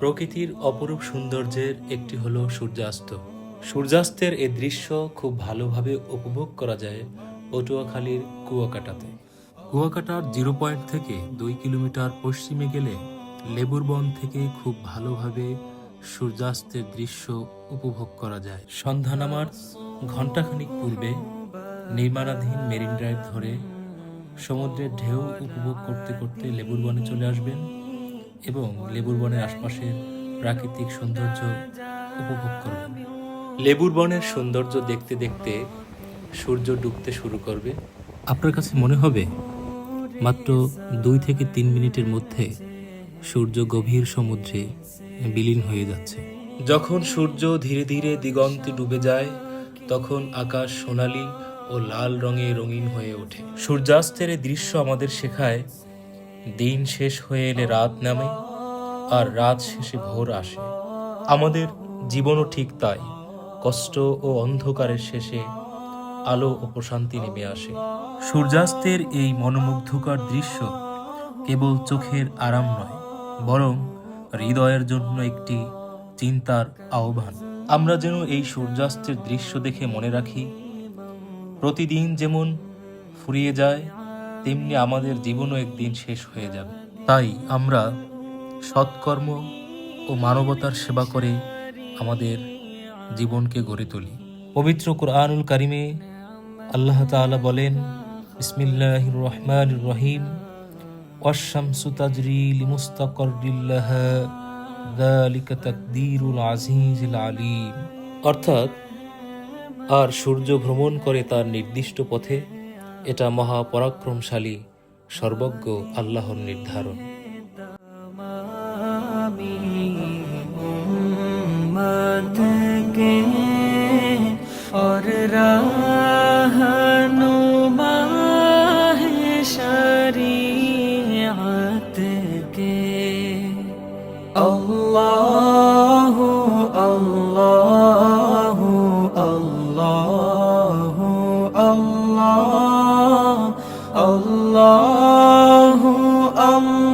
প্রকৃতির অপরূপ সৌন্দর্যের একটি হলো সূর্যাস্ত। সূর্যাস্তের এই দৃশ্য খুব ভালোভাবে উপভোগ করা যায় পটুয়াখালীর কুয়াকাটাতে। কুয়াকাটার জিরো পয়েন্ট থেকে দুই কিলোমিটার পশ্চিমে গেলে লেবুর বন থেকে খুব ভালোভাবে সূর্যাস্তের দৃশ্য উপভোগ করা যায়। সন্ধ্যা নামার ঘণ্টাখানিক পূর্বে নির্মাণাধীন মেরিন ড্রাইভ ধরে সমুদ্রের ঢেউ উপভোগ করতে করতে লেবুর বনে চলে আসবেন এবং লেবুর বনের আশপাশের প্রাকৃতিক সৌন্দর্য উপভোগ করবেন লেবুর বনের সৌন্দর্য দেখতে দেখতে সূর্য ডুবতে শুরু করবে। আপনার কাছে মনে হবে মাত্র দুই থেকে তিন মিনিটের মধ্যে সূর্য গভীর সমুদ্রে বিলীন হয়ে যাচ্ছে। যখন সূর্য ধীরে ধীরে দিগন্তে ডুবে যায় তখন আকাশ সোনালী ও লাল রঙে রঙিন হয়ে ওঠে। সূর্যাস্তের দৃশ্য আমাদের শেখায় দিন শেষ হয়ে এলে রাত নামে আর রাত শেষে ভোর আসে। আমাদের জীবনও ঠিক তাই। কষ্ট ও অন্ধকারের শেষে আলো ও প্রশান্তি নেমে আসে। সূর্যাস্তের এই মনোমুগ্ধকর দৃশ্য কেবল চোখের আরাম নয়, বরং হৃদয়ের জন্য একটি চিন্তার আহ্বান। আমরা যেন এই সূর্যাস্তের দৃশ্য দেখে মনে রাখি, প্রতিদিন যেমন ফুরিয়ে যায় তেমনি আমাদের জীবনও একদিন শেষ হয়ে যাবে। তাই আমরা সৎকর্ম ও মানবতার সেবা করে আমাদের জীবনকে গড়ে তুলি। পবিত্র কোরআনুল কারিমে আল্লাহ তাআলা বলেন বিসমিল্লাহ রহমান রহিম ওয়াশামসু তাজরি লিমুস্তাকরিল্লাহা অর্থাৎ, আর সূর্য ভ্রমণ করে তার নির্দিষ্ট পথে এটা মহাপরাক্রমশালী সর্বজ্ঞ আল্লাহর নির্ধারণ আমি উম্মত के और रहनुमा है शरीयत के अल्लाह अल्लाह अल्लाह अल्लाह الله الله